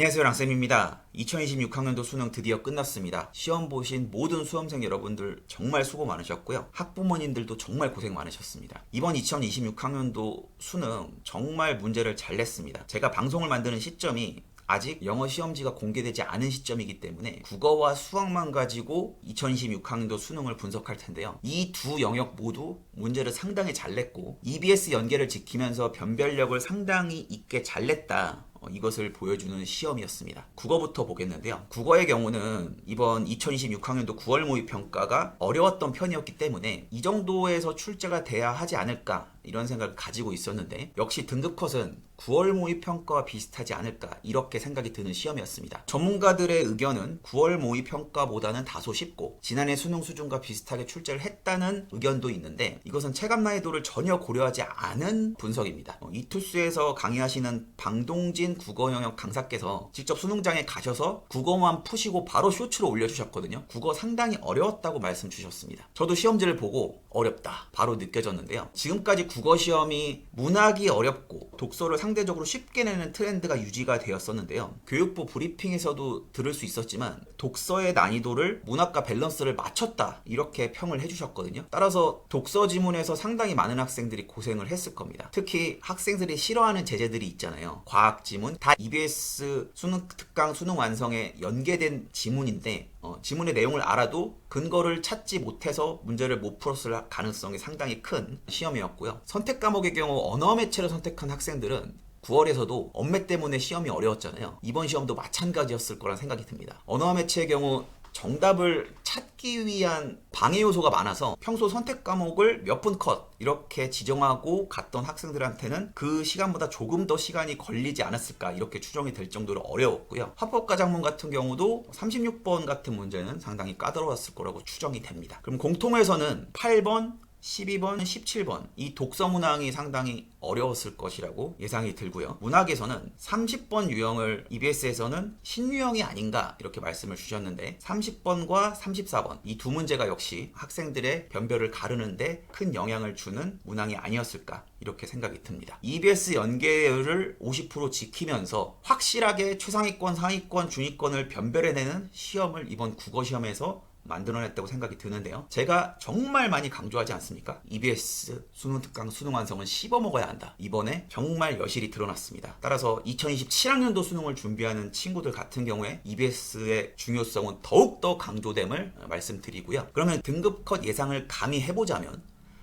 안녕하세요 랑쌤입니다. 2026학년도 수능 드디어 끝났습니다. 시험 보신 모든 수험생 여러분들 정말 수고 많으셨고요. 학부모님들도 정말 고생 많으셨습니다. 이번 2026학년도 수능 정말 문제를 잘 냈습니다. 제가 방송을 만드는 시점이 아직 영어 시험지가 공개되지 않은 시점이기 때문에 국어와 수학만 가지고 2026학년도 수능을 분석할 텐데요. 이 두 영역 모두 문제를 상당히 잘 냈고 EBS 연계를 지키면서 변별력을 상당히 있게 잘 냈다. 어, 이것을 보여주는 시험이었습니다. 국어부터 보겠는데요. 국어의 경우는 이번 2026학년도 9월 모의 평가가 어려웠던 편이었기 때문에 이 정도에서 출제가 돼야 하지 않을까 이런 생각을 가지고 있었는데 역시 등급 컷은 9월 모의 평가와 비슷하지 않을까 이렇게 생각이 드는 시험이었습니다. 전문가들의 의견은 9월 모의 평가보다는 다소 쉽고 지난해 수능 수준과 비슷하게 출제를 했다는 의견도 있는데 이것은 체감 난이도를 전혀 고려하지 않은 분석입니다. 어, 이투스에서 강의하시는 방동진 국어 영역 강사께서 직접 수능장에 가셔서 국어만 푸시고 바로 쇼츠로 올려주셨거든요. 국어 상당히 어려웠다고 말씀 주셨습니다. 저도 시험지를 보고 어렵다 바로 느껴졌는데요. 지금까지 국어 시험이 문학이 어렵고 독서를 상 대적으로 쉽게 내는 트렌드가 유지가 되었었는데요. 교육부 브리핑에서도 들을 수 있었지만 독서의 난이도를 문학과 밸런스를 맞췄다 이렇게 평을 해주셨거든요. 따라서 독서 지문에서 상당히 많은 학생들이 고생을 했을 겁니다. 특히 학생들이 싫어하는 제재들이 있잖아요. 과학 지문 다 EBS 수능 특강 수능 완성에 연계된 지문인데 어, 지문의 내용을 알아도 근거를 찾지 못해서 문제를 못 풀었을 가능성이 상당히 큰 시험이었고요. 선택 과목의 경우 언어 매체를 선택한 학생들은 9월에서도 언매 때문에 시험이 어려웠잖아요. 이번 시험도 마찬가지였을 거란 생각이 듭니다. 언어 매체의 경우 정답을 찾기 위한 방해 요소가 많아서 평소 선택 과목을 몇 분 컷 이렇게 지정하고 갔던 학생들한테는 그 시간보다 조금 더 시간이 걸리지 않았을까 이렇게 추정이 될 정도로 어려웠고요. 합법과 작문 같은 경우도 36번 같은 문제는 상당히 까다로웠을 거라고 추정이 됩니다. 그럼 공통에서는 8번, 12번, 17번 이 독서 문항이 상당히 어려웠을 것이라고 예상이 들고요. 문학에서는 30번 유형을 EBS에서는 신유형이 아닌가 이렇게 말씀을 주셨는데 30번과 34번 이 두 문제가 역시 학생들의 변별을 가르는데 큰 영향을 주는 문항이 아니었을까 이렇게 생각이 듭니다. EBS 연계율을 50% 지키면서 확실하게 최상위권, 상위권, 중위권을 변별해내는 시험을 이번 국어 시험에서 만들어냈다고 생각이 드는데요. 제가 정말 많이 강조하지 않습니까? EBS 수능 특강 수능 완성은 씹어 먹어야 한다. 이번에 정말 여실히 드러났습니다. 따라서 2027학년도 수능을 준비하는 친구들 같은 경우에 EBS의 중요성은 더욱더 강조됨을 말씀드리고요. 그러면 등급 컷 예상을 감히 해보자면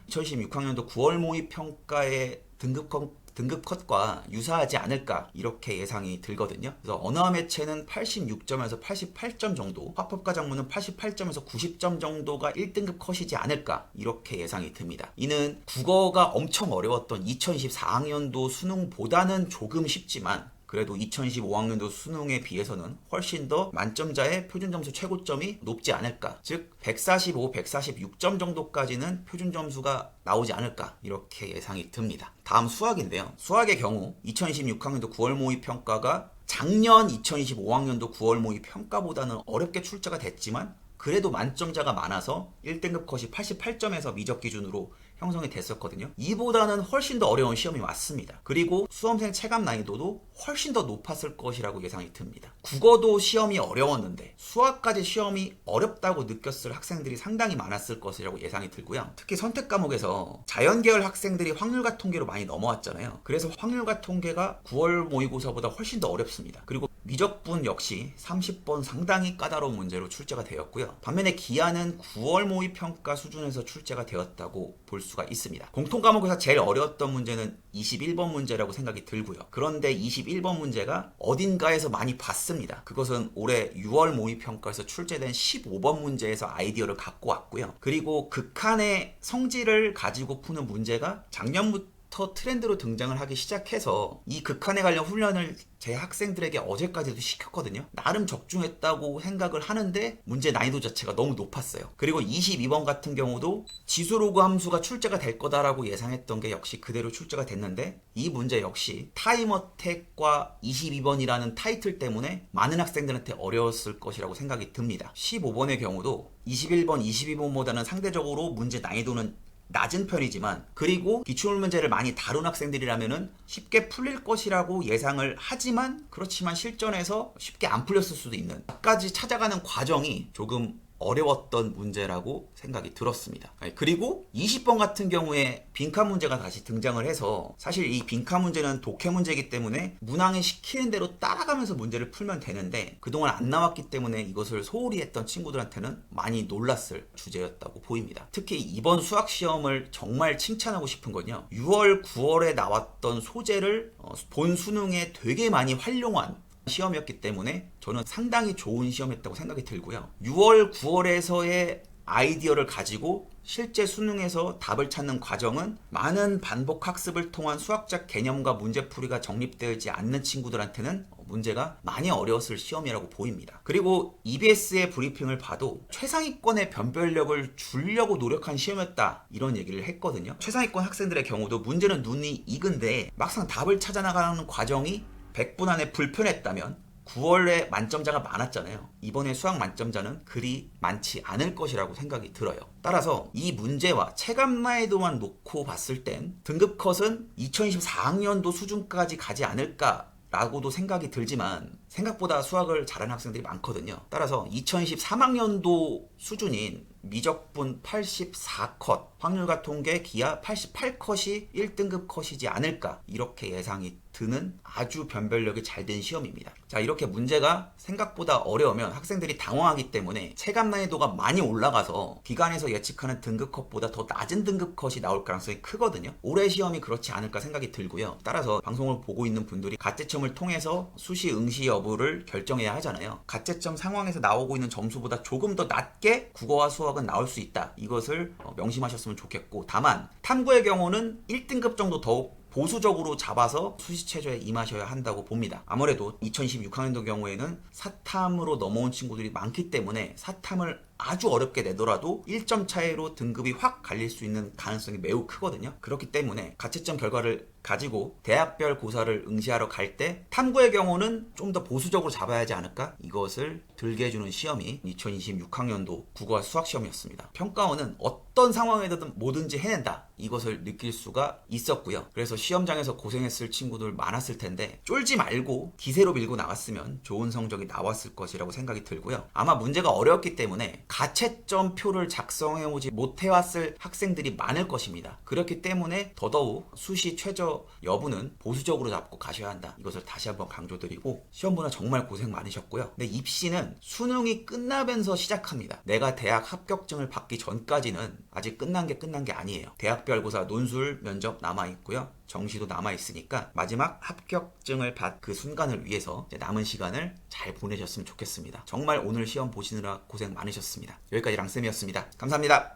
2016학년도 9월 모의 평가의 등급 컷 등급 컷과 유사하지 않을까 이렇게 예상이 들거든요. 그래서 언어 매체는 86점에서 88점 정도, 화법과 작문은 88점에서 90점 정도가 1등급 컷이지 않을까 이렇게 예상이 듭니다. 이는 국어가 엄청 어려웠던 2024학년도 수능보다는 조금 쉽지만 그래도 2025학년도 수능에 비해서는 훨씬 더 만점자의 표준 점수 최고점이 높지 않을까. 즉 145, 146점 정도까지는 표준 점수가 나오지 않을까 이렇게 예상이 듭니다. 다음 수학인데요. 수학의 경우 2026학년도 9월 모의 평가가 작년 2025학년도 9월 모의 평가보다는 어렵게 출제가 됐지만 그래도 만점자가 많아서 1등급 컷이 88점에서 미적 기준으로 형성이 됐었거든요. 이보다는 훨씬 더 어려운 시험이 왔습니다. 그리고 수험생 체감 난이도도 훨씬 더 높았을 것이라고 예상이 듭니다. 국어도 시험이 어려웠는데 수학까지 시험이 어렵다고 느꼈을 학생들이 상당히 많았을 것이라고 예상이 들고요. 특히 선택 과목에서 자연계열 학생들이 확률과 통계로 많이 넘어왔잖아요. 그래서 확률과 통계가 9월 모의고사보다 훨씬 더 어렵습니다. 그리고 미적분 역시 30번 상당히 까다로운 문제로 출제가 되었고요. 반면에 기하는 9월 모의 평가 수준에서 출제가 되었다고 볼 수가 있습니다. 공통 과목에서 제일 어려웠던 문제는 21번 문제라고 생각이 들고요. 그런데 21번 문제가 어딘가에서 많이 봤습니다. 그것은 올해 6월 모의 평가에서 출제된 15번 문제에서 아이디어를 갖고 왔고요. 그리고 극한의 성질을 가지고 푸는 문제가 작년부터 부터 트렌드로 등장을 하기 시작해서 이 극한에 관련 훈련을 제 학생들에게 어제까지도 시켰거든요. 나름 적중했다고 생각을 하는데 문제 난이도 자체가 너무 높았어요. 그리고 22번 같은 경우도 지수로그 함수가 출제가 될 거다라고 예상했던 게 역시 그대로 출제가 됐는데 이 문제 역시 타임어택과 22번이라는 타이틀 때문에 많은 학생들한테 어려웠을 것이라고 생각이 듭니다. 15번의 경우도 21번, 22번보다는 상대적으로 문제 난이도는 낮은 편이지만 그리고 기출 문제를 많이 다룬 학생들이라면은 쉽게 풀릴 것이라고 예상을 하지만 그렇지만 실전에서 쉽게 안 풀렸을 수도 있는 까지 찾아가는 과정이 조금 어려웠던 문제라고 생각이 들었습니다. 그리고 20번 같은 경우에 빈칸 문제가 다시 등장을 해서 사실 이 빈칸 문제는 독해 문제이기 때문에 문항에 시키는 대로 따라가면서 문제를 풀면 되는데 그동안 안 나왔기 때문에 이것을 소홀히 했던 친구들한테는 많이 놀랐을 주제였다고 보입니다. 특히 이번 수학 시험을 정말 칭찬하고 싶은 건요. 6월, 9월에 나왔던 소재를 어, 본 수능에 되게 많이 활용한 시험이었기 때문에 저는 상당히 좋은 시험이었다고 생각이 들고요. 6월, 9월에서의 아이디어를 가지고 실제 수능에서 답을 찾는 과정은 많은 반복 학습을 통한 수학적 개념과 문제풀이가 정립되지 않는 친구들한테는 문제가 많이 어려웠을 시험이라고 보입니다. 그리고 EBS의 브리핑을 봐도 최상위권의 변별력을 주려고 노력한 시험이었다 이런 얘기를 했거든요. 최상위권 학생들의 경우도 문제는 눈이 익은데 막상 답을 찾아 나가는 과정이 100분 안에 불편했다면 9월에 만점자가 많았잖아요. 이번에 수학 만점자는 그리 많지 않을 것이라고 생각이 들어요. 따라서 이 문제와 체감 난이도만 놓고 봤을 땐 등급 컷은 2024학년도 수준까지 가지 않을까 라고도 생각이 들지만 생각보다 수학을 잘하는 학생들이 많거든요. 따라서 2023학년도 수준인 미적분 84컷, 확률과 통계 기하 88컷이 1등급 컷이지 않을까 이렇게 예상이 드는 아주 변별력이 잘 된 시험입니다. 자, 이렇게 문제가 생각보다 어려우면 학생들이 당황하기 때문에 체감 난이도가 많이 올라가서 기관에서 예측하는 등급 컷보다 더 낮은 등급 컷이 나올 가능성이 크거든요. 올해 시험이 그렇지 않을까 생각이 들고요. 따라서 방송을 보고 있는 분들이 가채점을 통해서 수시 응시 여부 를 결정해야 하잖아요. 가채점 상황에서 나오고 있는 점수보다 조금 더 낮게 국어와 수학은 나올 수 있다. 이것을 어, 명심하셨으면 좋겠고 다만 탐구의 경우는 1등급 정도 더욱 보수적으로 잡아서 수시 체조에 임하셔야 한다고 봅니다. 아무래도 2026학년도 경우에는 사탐으로 넘어온 친구들이 많기 때문에 사탐을 아주 어렵게 내더라도 1점 차이로 등급이 확 갈릴 수 있는 가능성이 매우 크거든요. 그렇기 때문에 가채점 결과를 가지고 대학별 고사를 응시하러 갈 때 탐구의 경우는 좀 더 보수적으로 잡아야 하지 않을까? 이것을 들게 해주는 시험이 2026학년도 국어와 수학 시험이었습니다. 평가원은 어떤 상황에든 뭐든지 해낸다. 이것을 느낄 수가 있었고요. 그래서 시험장에서 고생했을 친구들 많았을 텐데 쫄지 말고 기세로 밀고 나갔으면 좋은 성적이 나왔을 것이라고 생각이 들고요. 아마 문제가 어려웠기 때문에 가채점 표를 작성해 오지 못해 왔을 학생들이 많을 것입니다. 그렇기 때문에 더더욱 수시 최저 여부는 보수적으로 잡고 가셔야 한다. 이것을 다시 한번 강조드리고 시험보다 정말 고생 많으셨고요. 근데 입시는 수능이 끝나면서 시작합니다. 내가 대학 합격증을 받기 전까지는 아직 끝난 게 끝난 게 아니에요. 대학별고사 논술 면접 남아 있고요. 정시도 남아 있으니까 마지막 합격증을 받 그 순간을 위해서 남은 시간을 잘 보내셨으면 좋겠습니다. 정말 오늘 시험 보시느라 고생 많으셨습니다. 여기까지 랑쌤이었습니다. 감사합니다.